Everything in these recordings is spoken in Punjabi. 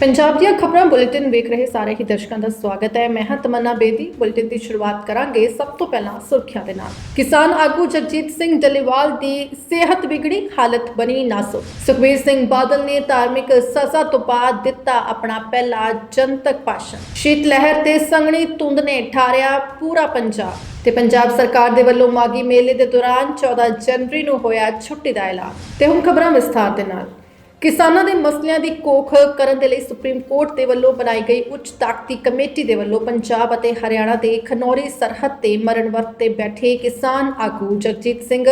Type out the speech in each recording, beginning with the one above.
ਪੰਜਾਬ ਦੀਆਂ ਖਬਰਾਂ ਬੁਲੇਟਿਨ ਵੇਖ ਰਹੇ ਸਾਰੇ ਹੀ ਦਰਸ਼ਕਾਂ ਦਾ ਸਵਾਗਤ ਹੈ। ਮੈਂ ਹਾਂ ਤਮੰਨਾ ਬੇਦੀ। ਬੁਲੇਟਿਨ ਦੀ ਸ਼ੁਰੂਆਤ ਕਰਾਂਗੇ ਸਭ ਤੋਂ ਪਹਿਲਾਂ ਸੁਰਖੀਆਂ ਦੇ ਨਾਲ। ਕਿਸਾਨ ਆਗੂ ਜਗਜੀਤ ਸਿੰਘ ਡੱਲੇਵਾਲ ਦੀ ਸਿਹਤ ਵਿਗੜੀ, ਹਾਲਤ ਬਣੀ ਨਾਜ਼ੁਕ। ਸੁਖਬੀਰ ਸਿੰਘ ਬਾਦਲ ਨੇ ਧਾਰਮਿਕ ਸਜ਼ਾ ਤੋਂ ਬਾਅਦ ਦਿੱਤਾ ਆਪਣਾ ਪਹਿਲਾ ਜਨਤਕ ਭਾਸ਼ਣ। ਸ਼ੀਤ ਲਹਿਰ ਤੇ ਸੰਘਣੀ ਧੁੰਦ ਨੇ ਠਾਰਿਆ ਪੂਰਾ ਪੰਜਾਬ ਤੇ ਪੰਜਾਬ ਸਰਕਾਰ ਦੇ ਵੱਲੋਂ ਮਾਗੀ ਮੇਲੇ ਦੇ ਦੌਰਾਨ 14 ਜਨਵਰੀ ਨੂੰ ਹੋਇਆ ਛੁੱਟੀ ਦਾ ਐਲਾਨ। ਤੇ ਹੁਣ ਖਬਰਾਂ ਵਿਸਥਾਰ ਦੇ ਨਾਲ। ਕਿਸਾਨਾਂ ਦੇ ਮਸਲਿਆਂ ਦੀ ਕੋਖ ਕਰਨ ਦੇ ਲਈ ਸੁਪਰੀਮ ਕੋਰਟ ਦੇ ਵੱਲੋਂ ਬਣਾਈ ਗਈ ਉੱਚ ਤਾਕਤੀ ਕਮੇਟੀ ਦੇ ਵੱਲੋਂ ਪੰਜਾਬ ਅਤੇ ਹਰਿਆਣਾ ਦੇ ਖਨੌਰੀ ਸਰਹੱਦ ਤੇ ਮਰਨ ਵਰਤ ਤੇ ਬੈਠੇ ਕਿਸਾਨ ਆਗੂ ਜਗਜੀਤ ਸਿੰਘ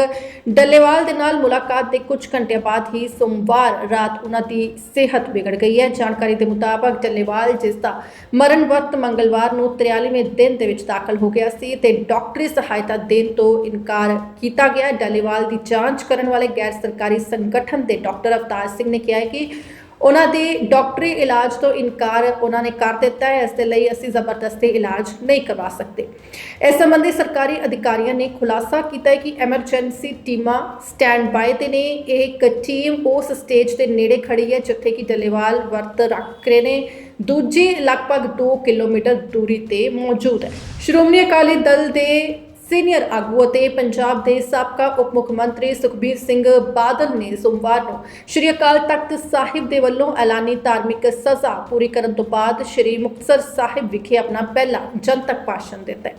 ਡੱਲੇਵਾਲ ਦੇ ਨਾਲ ਮੁਲਾਕਾਤ ਦੇ ਕੁਝ ਘੰਟਿਆਂ ਬਾਅਦ ਹੀ ਸੋਮਵਾਰ ਰਾਤ ਉਹਨਾਂ ਦੀ ਸਿਹਤ ਵਿਗੜ ਗਈ ਹੈ। ਜਾਣਕਾਰੀ ਦੇ ਮੁਤਾਬਕ ਡੱਲੇਵਾਲ, ਜਿਸ ਦਾ ਮਰਨ ਵਰਤ ਮੰਗਲਵਾਰ ਨੂੰ 43ਵੇਂ ਦਿਨ ਦੇ ਵਿੱਚ ਦਾਖਲ ਹੋ ਗਿਆ ਸੀ ਤੇ ਡਾਕਟਰੀ ਸਹਾਇਤਾ ਦੇਣ ਤੋਂ ਇਨਕਾਰ ਕੀਤਾ ਗਿਆ। ਡੱਲੇਵਾਲ ਦੀ ਜਾਂਚ ਕਰਨ ਵਾਲੇ ਗੈਰ ਸਰਕਾਰੀ ਸੰਗਠਨ ਦੇ ਡਾਕਟਰ ਅਵਤਾਰ ਸਿੰਘ ਨੇ ਕਿਹਾ ਹੈ ਕਿ ਉਹਨਾਂ ਦੇ ਡਾਕਟਰੀ ਇਲਾਜ ਤੋਂ ਇਨਕਾਰ ਉਹਨਾਂ ਨੇ ਕਰ ਦਿੱਤਾ ਹੈ, ਇਸ ਦੇ ਲਈ ਅਸੀਂ ਜ਼ਬਰਦਸਤੀ ਇਲਾਜ ਨਹੀਂ ਕਰਵਾ ਸਕਦੇ। ਇਸ ਸੰਬੰਧੀ ਸਰਕਾਰੀ ਅਧਿਕਾਰੀਆਂ ਨੇ ਖੁਲਾਸਾ ਕੀਤਾ ਹੈ ਕਿ ਐਮਰਜੈਂਸੀ ਟੀਮਾਂ ਸਟੈਂਡ ਬਾਈ ਤੇ ਨੇ, ਇਹ ਇੱਕ ਟੀਮ ਉਸ ਸਟੇਜ ਦੇ ਨੇੜੇ ਖੜੀ ਹੈ ਜਿੱਥੇ ਕਿ ਡਲੇਵਾਲ ਵਰਤ ਰੱਖ ਰਹੇ ਨੇ। ਦੂਜੀ ਲਗਭਗ 2 ਕਿਲੋਮੀਟਰ ਦੂਰੀ ਤੇ ਮੌਜੂਦ ਹੈ। ਸ਼੍ਰੋਮਣੀ ਅਕਾਲੀ ਦਲ ਦੇ ਸੀਨੀਅਰ ਆਗੂ ਅਤੇ ਪੰਜਾਬ ਦੇ ਸਾਬਕਾ ਉਪ ਮੁੱਖ ਮੰਤਰੀ ਸੁਖਬੀਰ ਸਿੰਘ ਬਾਦਲ ਨੇ ਸੋਮਵਾਰ ਨੂੰ ਸ਼੍ਰੀ ਅਕਾਲ ਤਖਤ ਸਾਹਿਬ ਦੇ ਵੱਲੋਂ ਐਲਾਨੀ ਧਾਰਮਿਕ ਸਜ਼ਾ ਪੂਰੀ ਕਰਨ ਤੋਂ ਬਾਅਦ ਸ਼੍ਰੀ ਮੁਕਤਸਰ ਸਾਹਿਬ ਵਿਖੇ ਆਪਣਾ ਪਹਿਲਾ ਜਨਤਕ ਭਾਸ਼ਣ ਦਿੱਤਾ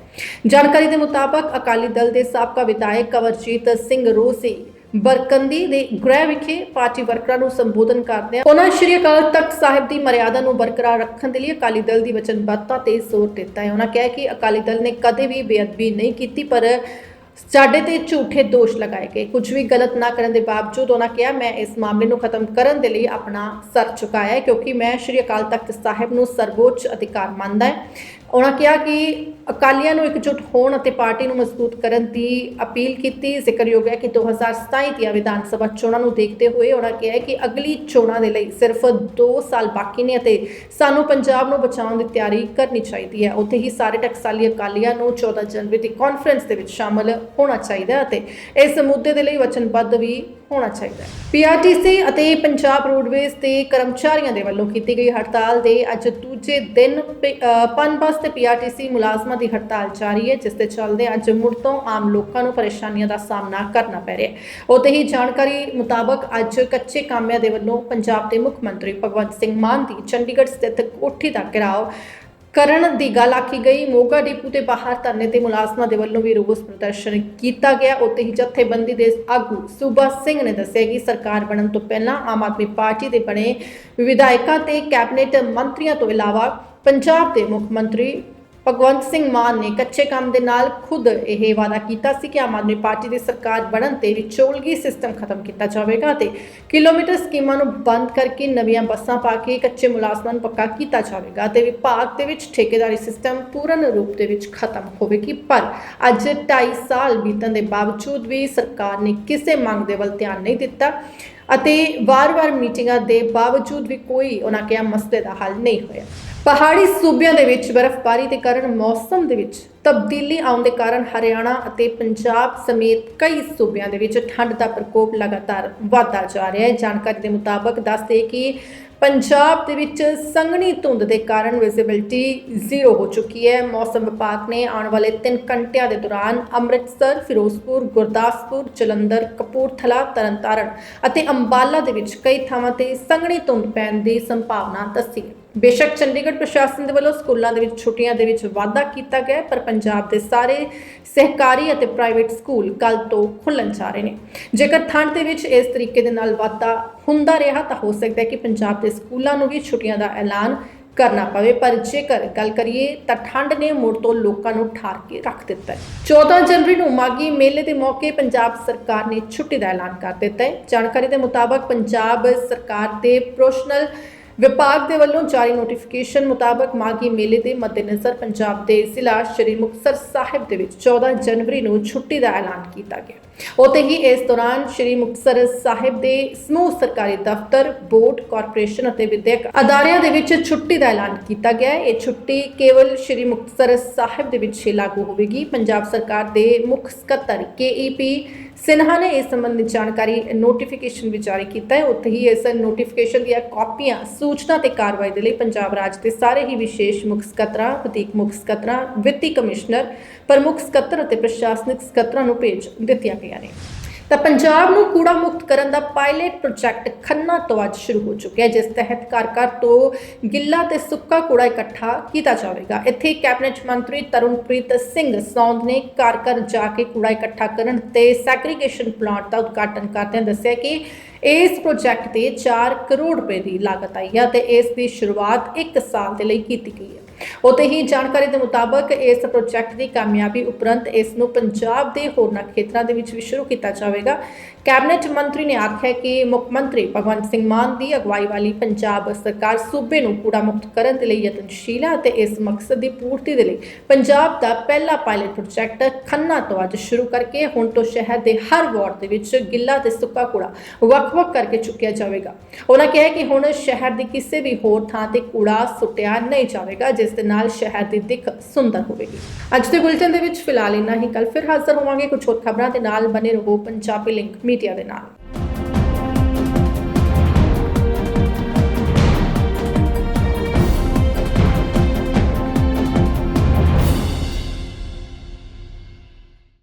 ਜਾਣਕਾਰੀ ਦੇ ਮੁਤਾਬਕ ਅਕਾਲੀ ਦਲ ਦੇ ਸਾਬਕਾ ਵਿਧਾਇਕ ਕਵਰਜੀਤ ਸਿੰਘ ਰੋਸੀ ਬਰਕੰਦੀ ਦੇ ਗ੍ਰਹਿ ਵਿਖੇ ਪਾਰਟੀ ਵਰਕਰਾਂ ਨੂੰ ਸੰਬੋਧਨ ਕਰਦਿਆਂ ਉਹਨਾਂ ਸ਼੍ਰੀ ਅਕਾਲ ਤਖਤ ਸਾਹਿਬ ਦੀ ਮਰਿਆਦਾ ਨੂੰ ਬਰਕਰਾਰ ਰੱਖਣ ਦੇ ਲਈ ਅਕਾਲੀ ਦਲ ਦੀ ਵਚਨਬੱਧਤਾ ਤੇ ਜ਼ੋਰ ਦਿੱਤਾ ਹੈ। ਉਹਨਾਂ ਕਿਹਾ ਕਿ ਅਕਾਲੀ ਦਲ ਨੇ ਕਦੇ ਵੀ ਬੇਅਦਬੀ ਨਹੀਂ ਕੀਤੀ, ਪਰ ਸਾਡੇ ਤੇ ਝੂਠੇ ਦੋਸ਼ ਲਗਾਏ ਗਏ। ਕੁਝ ਵੀ ਗਲਤ ਨਾ ਕਰਨ ਦੇ ਬਾਵਜੂਦ ਉਹਨਾਂ ਕਿਹਾ, ਮੈਂ ਇਸ ਮਾਮਲੇ ਨੂੰ ਖਤਮ ਕਰਨ ਦੇ ਲਈ ਆਪਣਾ ਸਰ ਝੁਕਾਇਆ ਹੈ, ਕਿਉਂਕਿ ਮੈਂ ਸ਼੍ਰੀ ਅਕਾਲ ਤਖਤ ਸਾਹਿਬ ਨੂੰ ਸਰਵੋੱਚ ਅਧਿਕਾਰ ਮੰਨਦਾ ਹੈ। ਉਹਨਾਂ ਕਿਹਾ ਕਿ ਅਕਾਲੀਆਂ ਨੂੰ ਇਕਜੁੱਟ ਹੋਣ ਅਤੇ ਪਾਰਟੀ ਨੂੰ ਮਜ਼ਬੂਤ ਕਰਨ ਦੀ ਅਪੀਲ ਕੀਤੀ। ਜ਼ਿਕਰਯੋਗ ਹੈ ਕਿ 2027 ਦੀਆਂ ਵਿਧਾਨ ਸਭਾ ਚੋਣਾਂ ਨੂੰ ਦੇਖਦੇ ਹੋਏ ਉਹਨਾਂ ਕਿਹਾ ਕਿ ਅਗਲੀ ਚੋਣਾਂ ਦੇ ਲਈ ਸਿਰਫ 2 ਸਾਲ ਬਾਕੀ ਨੇ ਅਤੇ ਸਾਨੂੰ ਪੰਜਾਬ ਨੂੰ ਬਚਾਉਣ ਦੀ ਤਿਆਰੀ ਕਰਨੀ ਚਾਹੀਦੀ ਹੈ। ਉੱਥੇ ਹੀ ਸਾਰੇ ਟਕਸਾਲੀ ਅਕਾਲੀਆਂ ਨੂੰ 14 ਜਨਵਰੀ ਦੀ ਕਾਨਫਰੰਸ ਦੇ ਵਿੱਚ ਸ਼ਾਮਲ ਹੋਣਾ ਚਾਹੀਦਾ ਹੈ ਅਤੇ ਇਸ ਮੁੱਦੇ ਦੇ ਲਈ ਵਚਨਬੱਧ ਵੀ ਹੋਣਾ ਚਾਹੀਦਾ ਹੈ। ਪੀਆਰਟੀਸੀ ਅਤੇ ਪੰਜਾਬ ਰੋਡਵੇਜ਼ ਦੇ ਕਰਮਚਾਰੀਆਂ ਦੇ ਵੱਲੋਂ ਕੀਤੀ ਗਈ ਹੜਤਾਲ ਦੇ ਅੱਜ ਦੂਜੇ ਦਿਨ ਪ- ਅ, ਪਨਬਸ ਤੇ ਪੀਆਰਟੀਸੀ ਮੁਲਾਜ਼ਮਾਂ ਦੀ ਹੜਤਾਲ ਜਾਰੀ ਹੈ ਜਿਸ ਦੇ ਚੱਲਦੇ ਅੱਜ ਮੁੜ ਤੋਂ ਆਮ ਲੋਕਾਂ ਨੂੰ ਪਰੇਸ਼ਾਨੀਆਂ ਦਾ ਸਾਹਮਣਾ ਕਰਨਾ ਪੈ ਰਿਹਾ ਹੈ। ਉੱਥੇ ਹੀ ਜਾਣਕਾਰੀ ਮੁਤਾਬਕ ਅੱਜ ਕੱਚੇ ਕਾਮਿਆਂ ਦੇ ਵੱਲੋਂ ਪੰਜਾਬ ਦੇ ਮੁੱਖ ਮੰਤਰੀ ਭਗਵੰਤ ਸਿੰਘ ਮਾਨ ਦੀ ਚੰਡੀਗੜ੍ਹ ਸਥਿਤ ਕੋਠੀ ਦਾ ਘਿਰਾਓ ਕਰਨ ਦੀ ਗੱਲ ਆਖੀ ਗਈ। ਮੋਗਾ ਡਿਪੂ ਦੇ ਬਾਹਰ ਧਰਨੇ ਤੇ ਮੁਲਾਜ਼ਮਾਂ ਦੇ ਵੱਲੋਂ ਵੀ ਰੋਸ ਪ੍ਰਦਰਸ਼ਨ ਕੀਤਾ ਗਿਆ। ਉੱਥੇ ਹੀ ਜਥੇਬੰਦੀ ਦੇ ਆਗੂ ਸੂਬਾ ਸਿੰਘ ਨੇ ਦੱਸਿਆ ਕਿ ਸਰਕਾਰ ਬਣਨ ਤੋਂ ਪਹਿਲਾਂ ਆਮ ਆਦਮੀ ਪਾਰਟੀ ਦੇ ਬਣੇ ਵਿਧਾਇਕਾਂ ਤੇ ਕੈਬਨਿਟ ਮੰਤਰੀਆਂ ਤੋਂ ਇਲਾਵਾ ਪੰਜਾਬ ਦੇ ਮੁੱਖ ਮੰਤਰੀ ਭਗਵੰਤ ਸਿੰਘ ਮਾਨ ਨੇ ਕੱਚੇ ਕੰਮ ਦੇ ਨਾਲ ਖੁਦ ਇਹ ਵਾਅਦਾ ਕੀਤਾ ਸੀ ਕਿ ਆਮ ਆਦਮੀ ਪਾਰਟੀ ਦੀ ਸਰਕਾਰ ਬਣਨ ਤੇ ਵਿਚੋਲਗੀ ਸਿਸਟਮ ਖਤਮ ਕੀਤਾ ਜਾਵੇਗਾ ਤੇ ਕਿਲੋਮੀਟਰ ਸਕੀਮਾਂ ਨੂੰ ਬੰਦ ਕਰਕੇ ਨਵੀਆਂ ਬੱਸਾਂ ਪਾ ਕੇ ਕੱਚੇ ਮੁਲਾਜ਼ਮਾਂ ਨੂੰ ਪੱਕਾ ਕੀਤਾ ਜਾਵੇਗਾ ਤੇ ਵਿਭਾਗ ਦੇ ਵਿੱਚ ਠੇਕੇਦਾਰੀ ਸਿਸਟਮ ਪੂਰਨ ਰੂਪ ਦੇ ਵਿੱਚ ਖਤਮ ਹੋਵੇਗੀ। ਪਰ ਅੱਜ 2.5 ਸਾਲ ਬੀਤਣ ਦੇ ਬਾਵਜੂਦ ਵੀ ਸਰਕਾਰ ਨੇ ਕਿਸੇ ਮੰਗ ਦੇ ਵੱਲ ਧਿਆਨ ਨਹੀਂ ਦਿੱਤਾ ਅਤੇ ਵਾਰ-ਵਾਰ ਮੀਟਿੰਗਾਂ ਦੇ ਬਾਵਜੂਦ ਵੀ ਕੋਈ ਉਹਨਾਂ ਕਿਹਾ ਮਸਲੇ ਦਾ ਹੱਲ ਨਹੀਂ ਹੋਇਆ। ਪਹਾੜੀ ਸੂਬਿਆਂ ਦੇ ਵਿੱਚ ਬਰਫ਼ਬਾਰੀ ਦੇ ਕਾਰਨ ਮੌਸਮ ਦੇ ਵਿੱਚ ਤਬਦੀਲੀ ਆਉਣ ਦੇ ਕਾਰਨ ਹਰਿਆਣਾ ਅਤੇ ਪੰਜਾਬ ਸਮੇਤ ਕਈ ਸੂਬਿਆਂ ਦੇ ਵਿੱਚ ਠੰਡ ਦਾ ਪ੍ਰਕੋਪ ਲਗਾਤਾਰ ਵਧਦਾ ਜਾ ਰਿਹਾ ਹੈ। ਜਾਣਕਾਰੀ ਦੇ ਮੁਤਾਬਕ ਦੱਸਦੇ ਕਿ ਪੰਜਾਬ ਦੇ ਵਿੱਚ ਸੰਘਣੀ ਧੁੰਦ ਦੇ ਕਾਰਨ ਵਿਜ਼ਿਬਿਲਟੀ ਜ਼ੀਰੋ ਹੋ ਚੁੱਕੀ ਹੈ। ਮੌਸਮ ਵਿਭਾਗ ਨੇ ਆਉਣ ਵਾਲੇ 3 ਘੰਟਿਆਂ ਦੇ ਦੌਰਾਨ ਅੰਮ੍ਰਿਤਸਰ, ਫਿਰੋਜ਼ਪੁਰ, ਗੁਰਦਾਸਪੁਰ, ਜਲੰਧਰ, ਕਪੂਰਥਲਾ, ਤਰਨਤਾਰਨ ਅਤੇ ਅੰਬਾਲਾ ਦੇ ਵਿੱਚ ਕਈ ਥਾਵਾਂ ਤੇ ਸੰਘਣੀ ਧੁੰਦ ਪੈਣ ਦੀ ਸੰਭਾਵਨਾ ਦੱਸੀ ਹੈ। ਬੇਸ਼ੱਕ ਚੰਡੀਗੜ੍ਹ ਪ੍ਰਸ਼ਾਸਨ ਦੇ ਵੱਲੋਂ ਸਕੂਲਾਂ ਦੇ ਵਿੱਚ ਛੁੱਟੀਆਂ ਦੇ ਵਿੱਚ ਵਾਧਾ ਕੀਤਾ ਗਿਆ ਹੈ, ਪਰ ਪੰਜਾਬ ਦੇ ਸਾਰੇ ਸਹਿਕਾਰੀ ਅਤੇ ਪ੍ਰਾਈਵੇਟ ਸਕੂਲ ਕੱਲ ਤੋਂ ਖੁੱਲਣ ਜਾ ਰਹੇ ਨੇ। ਜੇਕਰ ਠੰਡ ਦੇ ਵਿੱਚ ਇਸ ਤਰੀਕੇ ਦੇ ਨਾਲ ਵਾਧਾ ਹੁੰਦਾ ਰਿਹਾ ਤਾਂ ਹੋ ਸਕਦਾ ਹੈ ਕਿ ਪੰਜਾਬ ਦੇ ਸਕੂਲਾਂ ਨੂੰ ਵੀ ਛੁੱਟੀਆਂ ਦਾ ਐਲਾਨ ਕਰਨਾ ਪਵੇ। ਪਰ ਜੇਕਰ ਗੱਲ ਕਰੀਏ ਤਾਂ ਠੰਡ ਨੇ ਮੁੜ ਤੋਂ ਲੋਕਾਂ ਨੂੰ ਠਾਰ ਕੇ ਰੱਖ ਦਿੱਤਾ ਹੈ। 14 ਜਨਵਰੀ ਨੂੰ ਮਾਗੀ ਮੇਲੇ ਦੇ ਮੌਕੇ ਪੰਜਾਬ ਸਰਕਾਰ ਨੇ ਛੁੱਟੀ ਦਾ ਐਲਾਨ ਕਰ ਦਿੱਤਾ ਹੈ। ਜਾਣਕਾਰੀ ਦੇ ਮੁਤਾਬਕ ਪੰਜਾਬ ਸਰਕਾਰ ਦੇ ਪ੍ਰੋਫੈਸ਼ਨਲ ਵਿਭਾਗ ਦੇ ਵੱਲੋਂ ਜਾਰੀ ਨੋਟੀਫਿਕੇਸ਼ਨ ਮੁਤਾਬਕ ਮਾਗੀ ਮੇਲੇ ਦੇ ਮੱਦੇਨਜ਼ਰ ਪੰਜਾਬ ਦੇ ਜ਼ਿਲ੍ਹਾ ਸ਼੍ਰੀ ਮੁਕਤਸਰ ਸਾਹਿਬ ਦੇ ਵਿੱਚ 14 ਜਨਵਰੀ ਨੂੰ ਛੁੱਟੀ ਦਾ ਐਲਾਨ ਕੀਤਾ ਗਿਆ। ਉੱਥੇ ਹੀ ਇਸ ਦੌਰਾਨ ਸ਼੍ਰੀ ਮੁਕਤਸਰ ਸਾਹਿਬ ਦੇ ਸਮੂਹ ਸਰਕਾਰੀ ਦਫ਼ਤਰ, ਬੋਰਡ, ਕਾਰਪੋਰੇਸ਼ਨ ਅਤੇ ਵਿਦਿਅਕ ਅਦਾਰਿਆਂ ਦੇ ਵਿੱਚ ਛੁੱਟੀ ਦਾ ਐਲਾਨ ਕੀਤਾ ਗਿਆ ਹੈ। ਇਹ ਛੁੱਟੀ ਕੇਵਲ ਸ਼੍ਰੀ ਮੁਕਤਸਰ ਸਾਹਿਬ ਦੇ ਵਿੱਚ ਹੀ ਲਾਗੂ ਹੋਵੇਗੀ। ਪੰਜਾਬ ਸਰਕਾਰ ਦੇ ਮੁੱਖ ਸਕੱਤਰ ਕੇਈਪੀ ਸਿਨਹਾ ਨੇ ਇਸ ਸੰਬੰਧੀ ਜਾਣਕਾਰੀ ਨੋਟੀਫਿਕੇਸ਼ਨ ਵੀ ਜਾਰੀ ਕੀਤਾ ਹੈ ਉੱਥੇ ਹੀ ਇਸ ਨੋਟੀਫਿਕੇਸ਼ਨ ਦੀਆਂ ਕਾਪੀਆਂ ਸੂਚਨਾ ਤੇ ਕਾਰਵਾਈ ਦੇ ਲਈ ਪੰਜਾਬ ਰਾਜ ਦੇ ਸਾਰੇ ਹੀ ਵਿਸ਼ੇਸ਼ ਮੁੱਖ ਸਕੱਤਰਾਂ ਵਧੀਕ ਮੁੱਖ ਸਕੱਤਰਾਂ ਵਿੱਤੀ ਕਮਿਸ਼ਨਰ ਪ੍ਰਮੁੱਖ ਸਕੱਤਰ ਅਤੇ ਪ੍ਰਸ਼ਾਸਨਿਕ ਸਕੱਤਰਾਂ ਨੂੰ ਭੇਜ ਦਿੱਤੀਆਂ ਗਈਆਂ ਨੇ ਤਾਂ ਪੰਜਾਬ ਨੂੰ ਕੂੜਾ ਮੁਕਤ ਕਰਨ ਦਾ ਪਾਇਲਟ ਪ੍ਰੋਜੈਕਟ ਖੰਨਾ ਤੋਂ ਅੱਜ ਸ਼ੁਰੂ ਹੋ ਚੁੱਕਿਆ ਹੈ, ਜਿਸ ਤਹਿਤ ਘਰ ਘਰ ਤੋਂ ਗਿੱਲਾ ਤੇ ਸੁੱਕਾ ਕੂੜਾ ਇਕੱਠਾ ਕੀਤਾ ਜਾਵੇਗਾ। ਇੱਥੇ ਕੈਬਨਿਟ ਮੰਤਰੀ ਤਰੁਣਪ੍ਰੀਤ ਸਿੰਘ ਸੌਂਦ ਨੇ ਘਰ ਘਰ ਜਾ ਕੇ ਕੂੜਾ ਇਕੱਠਾ ਕਰਨ ਤੇ ਸੈਗਰੀਗੇਸ਼ਨ ਪਲਾਂਟ ਦਾ ਉਦਘਾਟਨ ਕਰਦਿਆਂ ਦੱਸਿਆ ਕਿ ਇਸ ਪ੍ਰੋਜੈਕਟ ਤੇ 4 ਕਰੋੜ ਰੁਪਏ ਦੀ ਲਾਗਤ ਆਈ ਹੈ ਤੇ ਇਸ ਦੀ ਸ਼ੁਰੂਆਤ 1 ਸਾਲ ਦੇ ਲਈ ਕੀਤੀ ਗਈ ਹੈ। ਉਤੇ ਹੀ ਜਾਣਕਾਰੀ ਦੇ ਮੁਤਾਬਕ ਇਸ ਪ੍ਰੋਜੈਕਟ ਦੀ ਕਾਮਯਾਬੀ ਉਪਰੰਤ ਇਸ ਨੂੰ ਪੰਜਾਬ ਦੇ ਹੋਰਨਾਂ ਖੇਤਰਾਂ ਦੇ ਵਿੱਚ ਵੀ ਸ਼ੁਰੂ ਕੀਤਾ ਜਾਵੇਗਾ। ਕੈਬਨਿਟ ਮੰਤਰੀ ਨੇ ਆਖਿਆ ਕਿ ਮੁੱਖ ਮੰਤਰੀ ਭਗਵੰਤ ਸਿੰਘ ਮਾਨ ਦੀ ਅਗਵਾਈ ਵਾਲੀ ਪੰਜਾਬ ਸਰਕਾਰ ਸੂਬੇ ਨੂੰ ਕੂੜਾ ਮੁਕਤ ਕਰਨ ਦੇ ਲਈ ਯਤਨਸ਼ੀਲ ਹੈ ਅਤੇ ਇਸ ਮਕਸਦ ਦੀ ਪੂਰਤੀ ਦੇ ਲਈ ਪੰਜਾਬ ਦਾ ਪਹਿਲਾ ਪਾਇਲਟ ਪ੍ਰੋਜੈਕਟ ਖੰਨਾ ਤੋਂ ਅੱਜ ਸ਼ੁਰੂ ਕਰਕੇ ਹੁਣ ਤੋਂ ਸ਼ਹਿਰ ਦੇ ਹਰ ਵਾਰਡ ਦੇ ਵਿੱਚ ਗਿੱਲਾ ਤੇ ਸੁੱਕਾ ਕੂੜਾ ਵੱਖ-ਵੱਖ ਕਰਕੇ ਚੁੱਕਿਆ ਜਾਵੇਗਾ। ਉਹਨਾਂ ਕਿਹਾ ਕਿ ਹੁਣ ਸ਼ਹਿਰ ਦੀ ਕਿਸੇ ਵੀ ਹੋਰ ਥਾਂ ਤੇ ਕੂੜਾ ਸੁੱਟਿਆ ਨਹੀਂ ਜਾਵੇਗਾ, ਜਿਸ ਦੇ ਨਾਲ ਸ਼ਹਿਰ ਦੀ ਦਿੱਖ ਸੁੰਦਰ ਹੋਵੇਗੀ। ਅੱਜ ਦੇ ਬੁਲੇਟਿਨ ਦੇ ਵਿੱਚ ਫਿਲਹਾਲ ਇੰਨਾ ਹੀ। ਕੱਲ ਫਿਰ ਹਾਜ਼ਰ ਹੋਵਾਂਗੇ ਕੁਝ ਹੋਰ ਖਬਰਾਂ ਦੇ ਨਾਲ। ਬਨੇ ਰਹੋ ਪੰਜਾਬੀ ਲਿੰਕ ਮੀਡੀਆ ਦੇ ਨਾਲ।